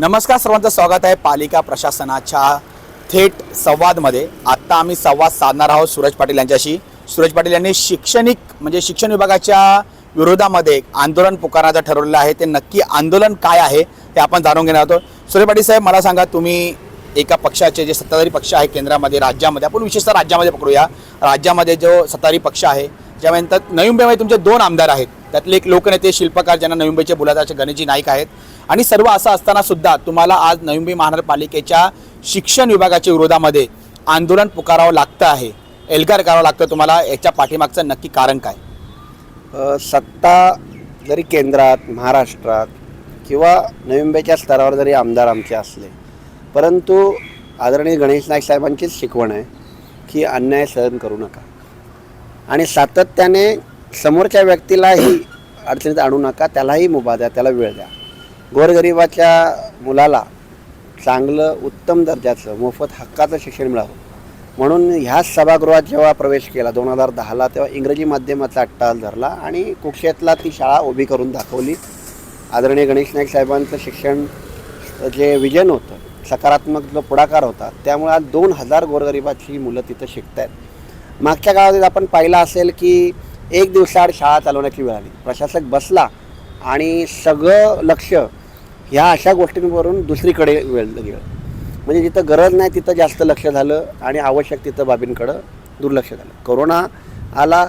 नमस्कार सर्वांचं स्वागत आहे पालिका प्रशासनाच्या थेट संवादमध्ये. आत्ता आम्ही संवाद साधणार आहोत सूरज पाटील यांच्याशी. सूरज पाटील यांनी शैक्षणिक म्हणजे शिक्षण विभागाच्या विरोधामध्ये एक आंदोलन पुकारण्याचं ठरवलेलं आहे. ते नक्की आंदोलन काय आहे ते आपण जाणून घेणार आहोत. सूरज पाटील साहेब मला सांगा तुम्ही एका पक्षाचे जे सत्ताधारी पक्ष आहे केंद्रामध्ये राज्यामध्ये आपण विशेषतः राज्यामध्ये पकडूया. राज्यामध्ये जो सत्ताधारी पक्ष आहे ज्यानंतर नवी मुंबईमध्ये तुमचे दोन आमदार आहेत. त्यातले एक लोकनेते शिल्पकार ज्यांना नवी मुंबईचे बोलायचे गणेशजी नाईक आहेत. आणि सर्व असं असताना सुद्धा तुम्हाला आज नवी मुंबई महानगरपालिकेच्या शिक्षण विभागाच्या विरोधामध्ये आंदोलन पुकारावं लागतं आहे. एल्गार करावं लागतं तुम्हाला याच्या पाठीमागचं नक्की कारण काय? सत्ता जरी केंद्रात महाराष्ट्रात किंवा नवी मुंबईच्या स्तरावर जरी आमदार आमचे असले परंतु आदरणीय गणेश नाईक साहेबांचीच शिकवण आहे की अन्याय सहन करू नका. आणि सातत्याने समोरच्या व्यक्तीलाही अडचणीत आणू नका त्यालाही मुभा द्या त्याला वेळ द्या. गोरगरिबाच्या मुलाला चांगलं उत्तम दर्जाचं मोफत हक्काचं शिक्षण मिळावं. म्हणून ह्याच सभागृहात जेव्हा प्रवेश केला दोन हजार दहाला तेव्हा इंग्रजी माध्यमाचा अट्टाल धरला आणि कुक्षेतला ती शाळा उभी करून दाखवली. आदरणीय गणेश नाईक साहेबांचं शिक्षण जे विजन होतं सकारात्मक जो पुढाकार होता त्यामुळे आज दोन हजार गोरगरिबाची मुलं तिथं शिकत आहेत मागच्या काळात आपण पाहिलं असेल की एक दिवसाआड शाळा चालवण्याची वेळ आली प्रशासक बसला आणि सगळं लक्ष ह्या अशा गोष्टींवरून दुसरीकडे वेळ गेलं. म्हणजे जिथं गरज नाही तिथं जास्त लक्ष झालं आणि आवश्यक तिथं बाबींकडं दुर्लक्ष झालं. कोरोना आला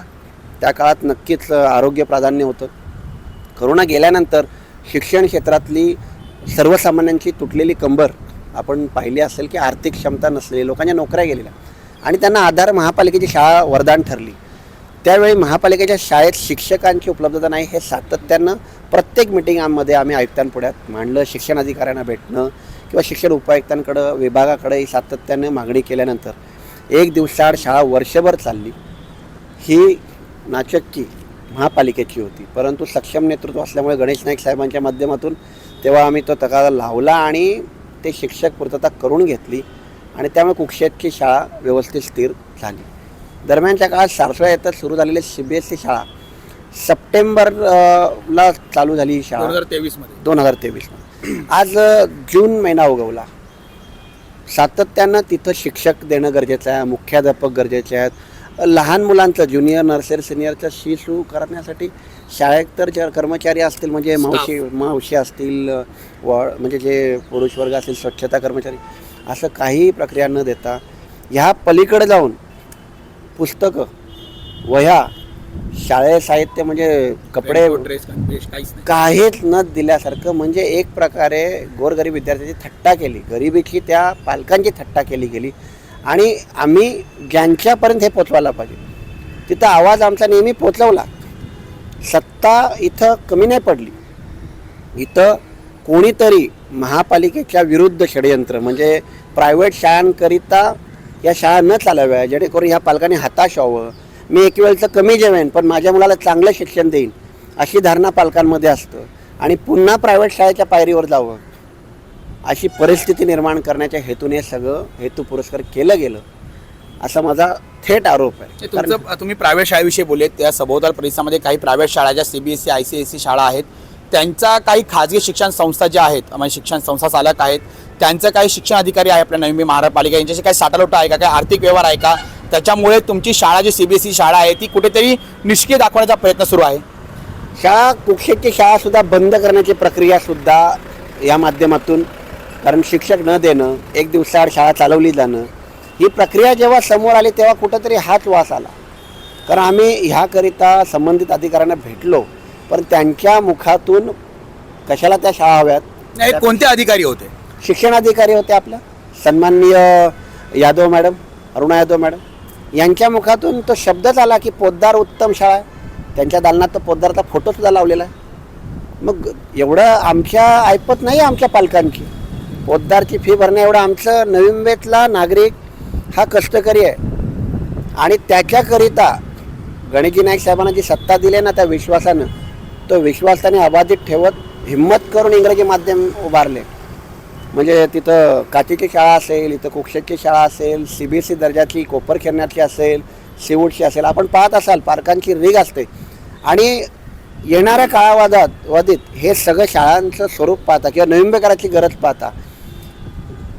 त्या काळात नक्कीच आरोग्य प्राधान्य होतं. करोना गेल्यानंतर शिक्षण क्षेत्रातली सर्वसामान्यांची तुटलेली कंबर आपण पाहिली असेल की आर्थिक क्षमता नसलेली लोकांच्या नोकऱ्या गेलेल्या. आणि त्यांना आधार महापालिकेची शाळा वरदान ठरली. त्यावेळी महापालिकेच्या शाळेत शिक्षकांची उपलब्धता नाही हे सातत्यानं प्रत्येक मिटिंगांमध्ये आम्ही आयुक्तांपुढ्यात मांडलं. शिक्षण अधिकाऱ्यांना भेटणं किंवा शिक्षण उपायुक्तांकडं विभागाकडे ही सातत्याने मागणी केल्यानंतर एक दिवसाआड शाळा वर्षभर चालली. ही नाचक्की महापालिकेची होती. परंतु सक्षम नेतृत्व असल्यामुळे गणेश नाईक साहेबांच्या माध्यमातून तेव्हा आम्ही तो तगादा लावला आणि ते शिक्षक पूर्तता करून घेतली आणि त्यामुळे कुक्षेतची शाळा व्यवस्थित स्थिर झाली. दरम्यानच्या काळात सारसोळा येतात सुरू झालेली सी बी एस ई शाळा. सप्टेंबर अ, ला चालू झाली ही शाळा. दोन हजार तेवीसमध्ये दोन हजार तेवीसमध्ये आज अ, जून महिना उगवला. सातत्यानं तिथं शिक्षक देणं गरजेचं आहे मुख्याध्यापक गरजेचे आहेत. लहान मुलांचं ज्युनियर नर्सरी सिनियरचं शिशू करण्यासाठी शाळेत तर ज्या कर्मचारी असतील म्हणजे मावशी मावशी असतील अ, व म्हणजे जे पुरुष वर्ग असतील स्वच्छता कर्मचारी असं काही प्रक्रिया न देता ह्या पलीकडे जाऊन पुस्तकं वह्या शाळे साहित्य म्हणजे कपडे ड्रेस काहीच नाही. काहीच न दिल्यासारखं म्हणजे एक प्रकारे गोरगरीब विद्यार्थ्याची थट्टा केली. गरिबीची त्या पालकांची थट्टा केली गेली. आणि आम्ही ज्यांच्यापर्यंत हे पोचवायला पाहिजे तिथं आवाज आमचा नेहमी पोचवला. सत्ता इथं कमी नाही पडली. इथं कोणीतरी महापालिकेच्या विरुद्ध षडयंत्र म्हणजे प्रायव्हेट शाळांकरिता या शाळा न चालाव्या जेणेकरून ह्या पालकांनी हताश व्हावं. मी एक वेळचं कमी जेवेन पण माझ्या मुलाला चांगलं शिक्षण देईन अशी धारणा पालकांमध्ये असतं. आणि पुन्हा प्रायव्हेट शाळेच्या पायरीवर जावं. अशी परिस्थिती निर्माण करण्याच्या हेतूने हे सगळं हेतू पुरस्कार केलं गेलं. असा माझा थेट आरोप आहे. तुमचं तुम्ही प्रायव्हेट शाळेविषयी बोलले त्या सभोवताल परिसरामध्ये काही प्रायव्हेट शाळा ज्या C B S C I C S C शाळा आहेत त्यांचा काही खाजगी शिक्षण संस्था ज्या आहेत म्हणजे शिक्षण संस्था चालक आहेत त्यांचं काही शिक्षण अधिकारी आहे आपल्या नवी मुंबई महानगरपालिका यांच्याशी काही साठालोटा आहे का काही आर्थिक व्यवहार आहे का? त्याच्यामुळे तुमची शाळा जी सी बी एस सी शाळा आहे ती कुठेतरी निष्क्रिय दाखवण्याचा प्रयत्न सुरू आहे. शाळा कुक्षेची शाळासुद्धा बंद करण्याची प्रक्रियासुद्धा या माध्यमातून कारण शिक्षक न देणं एक दिवसाआड शाळा चालवली जाणं ही प्रक्रिया जेव्हा समोर आली तेव्हा कुठंतरी हाच वास आला. कारण आम्ही ह्याकरिता संबंधित अधिकाऱ्यांना भेटलो. पण त्यांच्या मुखातून कशाला त्या शाळा हव्यात? नाही कोणते अधिकारी होते? शिक्षण अधिकारी होते आपलं. सन्माननीय यादव मॅडम अरुणा यादव मॅडम. यांच्या मुखातून तो शब्दच आला की पोद्दार उत्तम शाळा आहे. त्यांच्या दालनात तर पोद्दारचा फोटोसुद्धा लावलेला आहे. मग एवढं आमच्या ऐपत नाही आमच्या पालकांची. पोद्दारची फी भरणं एवढं आमचं नवी मुंबईतला नागरिक हा कष्टकरी आहे. आणि त्याच्याकरिता गणेशजी नाईक साहेबांना जी सत्ता दिली आहे ना त्या विश्वासानं तो विश्वास अबाधित ठेवत हिंमत करून इंग्रजी माध्यम उभारले. म्हणजे तिथं काचीची शाळा असेल इथं कुक्षेची शाळा असेल सी बी एस सी दर्जाची कोपर खेळण्याची असेल सीवूडची असेल आपण पाहत असाल पालकांची रीग असते. आणि येणाऱ्या काळावादात वादीत हे सगळं शाळांचं स्वरूप पाहता किंवा नविंबेकराची गरज पाहता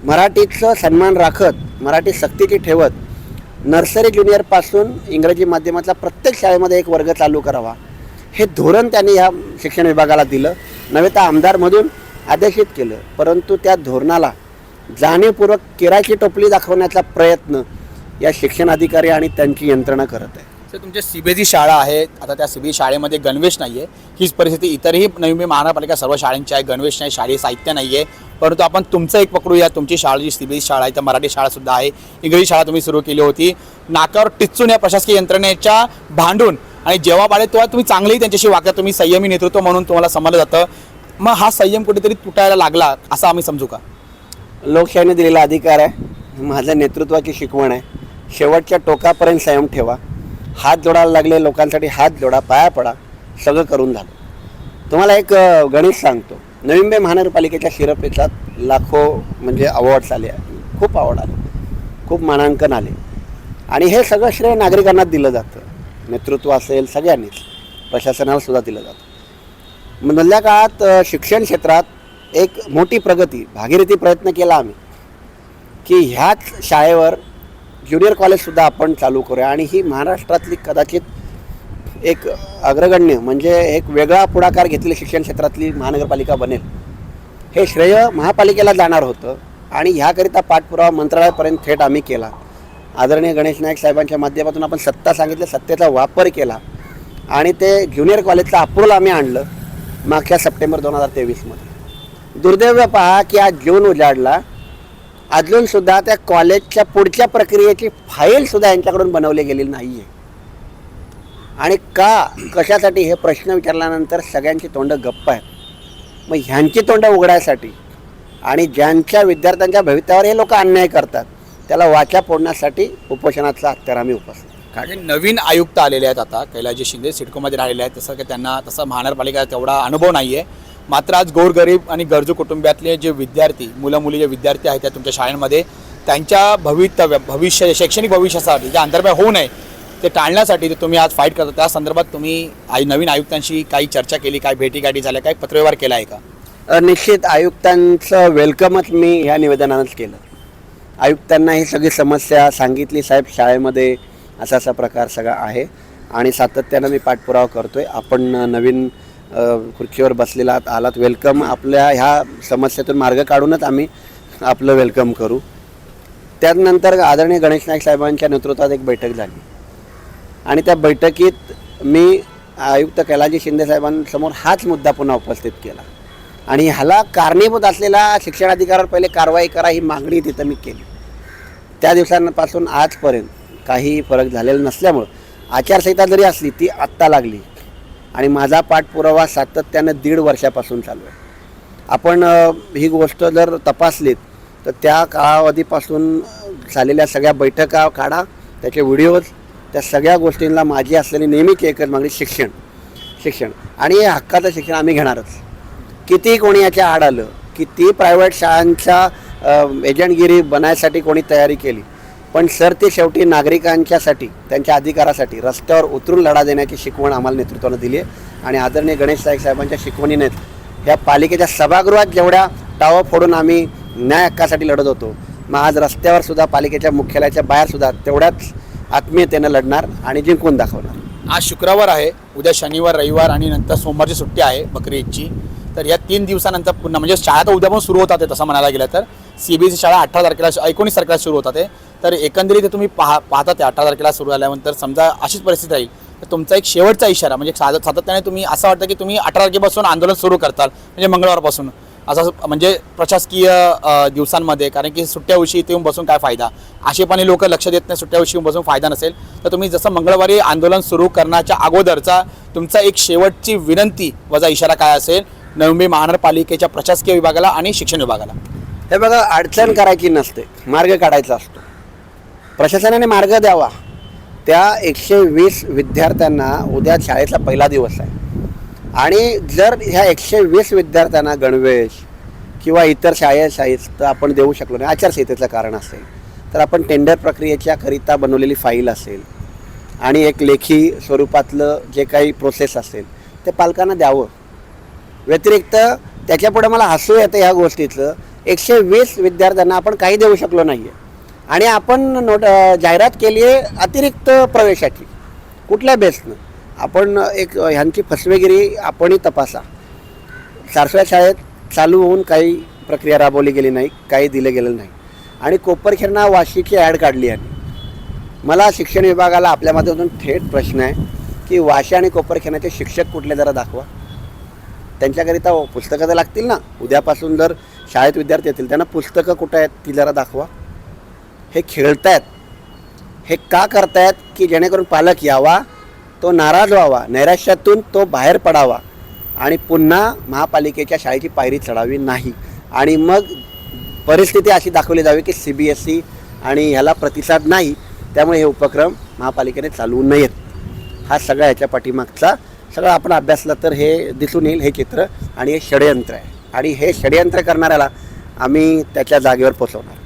मराठीचं सन्मान राखत मराठी सक्तीची ठेवत नर्सरी ज्युनियरपासून इंग्रजी माध्यमातला प्रत्येक शाळेमध्ये एक वर्ग चालू करावा. हे धोरण त्यांनी ह्या शिक्षण विभागाला दिलं. नव्हे तर आमदारमधून आदेशित केलं. परंतु त्या धोरणाला जाणीवपूर्वक केराची टोपली दाखवण्याचा प्रयत्न या शिक्षण अधिकारी आणि त्यांची यंत्रणा करत आहे. सर तुमच्या सीबीएसई शाळा आहेत आता त्या सीबीएसई शाळेमध्ये गणवेश नाही आहे हीच परिस्थिती इतरही नवी मुंबई महानगरपालिका सर्व शाळांची आहे. गणवेश नाही शालेय साहित्य नाही आहे परंतु आपण तुमचं एक पकडूया. तुमची शाळा जी सीबीएसई शाळा आहे तर मराठी शाळासुद्धा आहे. इंग्रजी शाळा तुम्ही सुरू केली होती. नाकावर टिचून या प्रशासकीय यंत्रणेच्या भांडून आणि जेव्हा बाळे तेव्हा तुम्ही चांगलेही त्यांच्याशी वागता तुम्ही संयमी नेतृत्व म्हणून तुम्हाला समजलं जातं. मग हा संयम कुठेतरी तुटायला लागला असं आम्ही समजू का? लोकशाहीने दिलेला अधिकार आहे. माझं नेतृत्वाची शिकवण आहे. शेवटच्या टोकापर्यंत संयम ठेवा. हात जोडायला लागले लोकांसाठी हात जोडा पाया पडा सगळं करून झालं तुम्हाला एक गणित सांगतो. नवी मुंबई महानगरपालिकेच्या शिरपेचात लाखो म्हणजे अवॉर्ड्स आले. खूप आवड आले. खूप मानांकन आले. आणि हे सगळं श्रेय नागरिकांना दिलं जातं. नेतृत्व असेल सगळ्यांनीच. प्रशासनाला सुद्धा दिलं जातं. मधल्या काळात शिक्षण क्षेत्रात एक मोठी प्रगती भागीरथी प्रयत्न केला आम्ही की ह्याच शाळेवर ज्युनियर कॉलेजसुद्धा आपण चालू करूया. आणि ही महाराष्ट्रातली कदाचित एक अग्रगण्य म्हणजे एक वेगळा पुढाकार घेतलेली शिक्षण क्षेत्रातली महानगरपालिका बनेल. हे श्रेय महापालिकेला जाणार होतं. आणि ह्याकरिता पाठपुरावा मंत्रालयापर्यंत थेट आम्ही केला. आदरणीय गणेश नाईक साहेबांच्या माध्यमातून आपण सत्ता सांगितलं सत्तेचा वापर केला आणि ते ज्युनियर कॉलेजचं अप्रूव्हल आम्ही आणलं मागच्या सप्टेंबर दोन हजार तेवीसमध्ये. दुर्दैव पहा की आज जून उजाडला. अजूनसुद्धा त्या कॉलेजच्या पुढच्या प्रक्रियेची फाईलसुद्धा यांच्याकडून बनवली गेलेली नाही आहे आणि का कशासाठी हे प्रश्न विचारल्यानंतर सगळ्यांची तोंडं गप्प आहेत. मग ह्यांची तोंडं उघडायसाठी आणि ज्यांच्या विद्यार्थ्यांच्या भवितव्यावर हे लोक अन्याय करतात त्याला वाचा फोडण्यासाठी उपोषणाचा हत्यार आम्ही उपसतो कारण नवीन आयुक्त आलेले आहेत आता कैलाजी शिंदे सिडकोमध्ये राहिलेले आहेत. तसं की त्यांना तसं महानगरपालिका तेवढा अनुभव नाही आहे मात्र आज गोरगरीब आणि गरजू कुटुंबातले जे विद्यार्थी मुलं मुली जे विद्यार्थी आहेत त्या तुमच्या शाळांमध्ये त्यांच्या भवितव्य भविष्य शैक्षणिक भविष्यासाठी जे अंतर्भय होऊ नये ते टाळण्यासाठी ते तुम्ही आज फाईट करता त्या संदर्भात तुम्ही आई नवीन आयुक्तांशी काही चर्चा केली काही भेटीगाठी झाल्या काही पत्रव्यवहार केला आहे का? निश्चित आयुक्तांचं वेलकमच मी ह्या निवेदनानंच केलं. आयुक्तांना ही सगळी समस्या सांगितली साहेब. शाळेमध्ये असा असा प्रकार सगळा आहे. आणि सातत्यानं मी पाठपुरावा करतो आहे आपण नवीन खुर्चीवर बसलेला आलात. वेलकम आपल्या ह्या समस्येतून मार्ग काढूनच आम्ही आपलं वेलकम करू. त्यानंतर आदरणीय गणेश नाईक साहेबांच्या नेतृत्वात एक बैठक झाली. आणि त्या बैठकीत मी आयुक्त कैलाजी शिंदे साहेबांसमोर हाच मुद्दा पुन्हा उपस्थित केला. आणि ह्याला कारणीभूत असलेला शिक्षण अधिकारावर पहिले कारवाई करा ही मागणी तिथं मी केली. त्या दिवसांपासून आजपर्यंत काही फरक झालेला नसल्यामुळं आचारसंहिता जरी असली ती आत्ता लागली. आणि माझा पाठपुरावा सातत्यानं दीड वर्षापासून चालू आहे. आपण ही गोष्ट जर तपासलीत तर त्या कालावधीपासून झालेल्या सगळ्या बैठका काढा त्याचे व्हिडिओज त्या सगळ्या गोष्टींना माझी असलेली नेहमीची एकच मागणी शिक्षण शिक्षण. आणि हे हक्काचं शिक्षण आम्ही घेणारच. किती कोणी याच्या आड आलं? किती प्रायव्हेट शाळांच्या एजंटगिरी बनायसाठी कोणी तयारी केली? पण सर ते शेवटी नागरिकांच्यासाठी त्यांच्या अधिकारासाठी रस्त्यावर उतरून लढा देण्याची शिकवण आम्हाला नेतृत्वानं दिली आहे. आणि आदरणीय गणेश नाईक साहेबांच्या शिकवणीने या पालिकेच्या सभागृहात जेवढ्या टावं फोडून आम्ही न्याय हक्कासाठी लढत होतो मग आज रस्त्यावर सुद्धा पालिकेच्या मुख्यालयाच्या बाहेर सुद्धा तेवढ्याच आत्मीयतेनं लढणार आणि जिंकून दाखवणार. आज शुक्रवार आहे. उद्या शनिवार रविवार आणि नंतर सोमवारची सुट्टी आहे बकरी ईदची. तर या तीन दिवसानंतर पुन्हा म्हणजे शाळा तर उद्यापासून सुरू होतात तसं म्हणायला गेलं तर. सी बी शाळा अठरा तारखेला एकोणीस तारखेला सुरू होतात तर एकंदरीत तुम्ही पाहा पाहता ते अठरा तारखेला सुरू झाल्यानंतर समजा अशीच परिस्थिती राहील तर तुमचा एक शेवटचा इशारा म्हणजे साधत सातत्याने तुम्ही असं वाटतं की तुम्ही अठरा तारखेपासून आंदोलन सुरू करताल म्हणजे मंगळवारपासून. असं म्हणजे प्रशासकीय दिवसांमध्ये कारण की सुट्ट्या इथे येऊन बसून काय फायदा? असेपणी लोक लक्ष देत नाही सुट्ट्या दिवशी येऊन बसून फायदा नसेल. तर तुम्ही जसं मंगळवारी आंदोलन सुरू करण्याच्या अगोदरचा तुमचा एक शेवटची विनंती वजा इशारा काय असेल नवी मुंबई महानगरपालिकेच्या प्रशासकीय विभागाला आणि शिक्षण विभागाला. हे बघा अडचण करायची नसते. मार्ग काढायचा असतो. प्रशासनाने मार्ग द्यावा. त्या एकशे वीस विद्यार्थ्यांना उद्या शाळेचा पहिला दिवस आहे. आणि जर ह्या एकशे वीस विद्यार्थ्यांना गणवेश किंवा इतर शाळे तर आपण देऊ शकलो नाही आचारसंहितेचं कारण असेल तर आपण टेंडर प्रक्रियेच्या करिता बनवलेली फाईल असेल आणि एक लेखी स्वरूपातलं जे काही प्रोसेस असेल ते पालकांना द्यावं. व्यतिरिक्त त्याच्यापुढे मला हसू येतं ह्या गोष्टीचं. एकशे वीस विद्यार्थ्यांना आपण काही देऊ शकलो नाही आहे आणि आपण नोट जाहिरात केली आहे अतिरिक्त प्रवेशाची. कुठल्या बेसनं? आपण एक ह्यांची फसवेगिरी आपणही तपासा. सारसव्या शाळेत चालू होऊन काही प्रक्रिया राबवली गेली नाही काही दिलं गेलं नाही. आणि कोपरखेरणा वाशीची ॲड काढली आहे. मला शिक्षण विभागाला आपल्या माध्यमातून थेट प्रश्न आहे की वाशी आणि कोपरखेरणाचे शिक्षक कुठले जरा दाखवा. त्यांच्याकरिता पुस्तकं तर लागतील ना. उद्यापासून जर शाळेत विद्यार्थी येतील त्यांना पुस्तकं कुठं आहेत ती जरा दाखवा. हे खेळतायत. हे का करतायत की जेणेकरून पालक यावा तो नाराज व्हावा नैराश्यातून तो बाहेर पडावा आणि पुन्हा महापालिकेच्या शाळेची पायरी चढावी नाही. आणि मग परिस्थिती अशी दाखवली जावी की सी बी एस सी आणि ह्याला प्रतिसाद नाही. त्यामुळे हे उपक्रम महापालिकेने चालवू नयेत. हा सगळा याच्या पाठीमागचा सगळं आपण अभ्यासलं तर हे दिसून येईल हे चित्र आणि हे षडयंत्र आहे. आणि हे षडयंत्र करणाऱ्याला आम्ही त्याच्या जागेवर पोचवणार.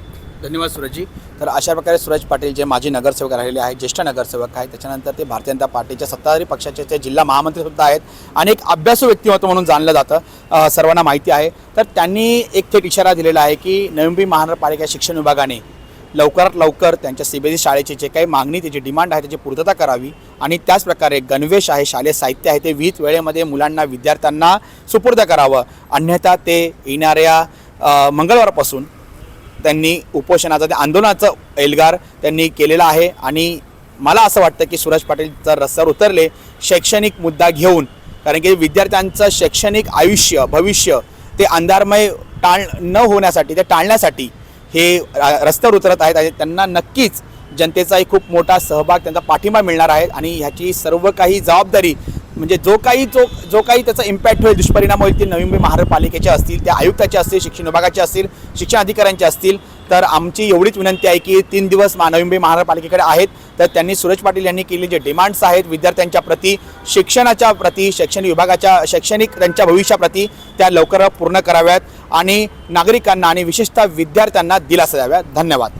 धन्यवाद सूरजजी. तर अशा प्रकारे सूरज पाटील जे माजी नगरसेवक राहिलेले आहेत ज्येष्ठ नगरसेवक आहेत त्याच्यानंतर ते भारतीय जनता पार्टीच्या सत्ताधारी पक्षाचे ते जिल्हा महामंत्रीसुद्धा आहेत आणि एक अभ्यासू व्यक्तिमत्व म्हणून जाणलं जातं सर्वांना माहिती आहे. तर त्यांनी एक थेट इशारा दिलेला आहे की नवी मुंबई महानगरपालिका शिक्षण विभागाने लवकरात लवकर त्यांच्या सी बी एस शाळेची जे काही मागणी त्याची डिमांड आहे त्याची पूर्तता करावी. आणि त्याचप्रकारे गणवेश आहे शालेय साहित्य आहे ते विहित वेळेमध्ये मुलांना विद्यार्थ्यांना सुपूर्द करावं. अन्यथा ते येणाऱ्या मंगळवारपासून त्यांनी उपोषणाचं ते आंदोलनाचं एल्गार त्यांनी केलेला आहे. आणि मला असं वाटतं की सूरज पाटील जर रस्त्यावर उतरले शैक्षणिक मुद्दा घेऊन कारण की विद्यार्थ्यांचं शैक्षणिक आयुष्य भविष्य ते अंधारमय टाळ न होण्यासाठी ते टाळण्यासाठी हे रा- रस्त्यावर उतरत आहेत आणि त्यांना नक्कीच जनतेचाही खूप मोठा सहभाग त्यांचा पाठिंबा मिळणार आहे आणि ह्याची सर्व काही जबाबदारी म्हणजे जो काही जो जो काही त्याचा इम्पॅक्ट होईल दुष्परिणाम होईल ते नवी मुंबई महानगरपालिकेचे असतील त्या आयुक्ताचे असतील शिक्षण विभागाचे असतील शिक्षण अधिकाऱ्यांचे असतील तर आमची एवढीच विनंती आहे की तीन दिवस मा नवी मुंबई महानगरपालिकेकडे आहेत. तर त्यांनी सुरेश पाटील यांनी केलेले जे डिमांड्स आहेत विद्यार्थ्यांच्या प्रती शिक्षणाच्या प्रती शैक्षणिक विभागाच्या शैक्षणिक त्यांच्या भविष्याप्रती त्या लवकर पूर्ण कराव्यात आणि नागरिकांना आणि विशेषतः विद्यार्थ्यांना दिलासा द्याव्यात. धन्यवाद.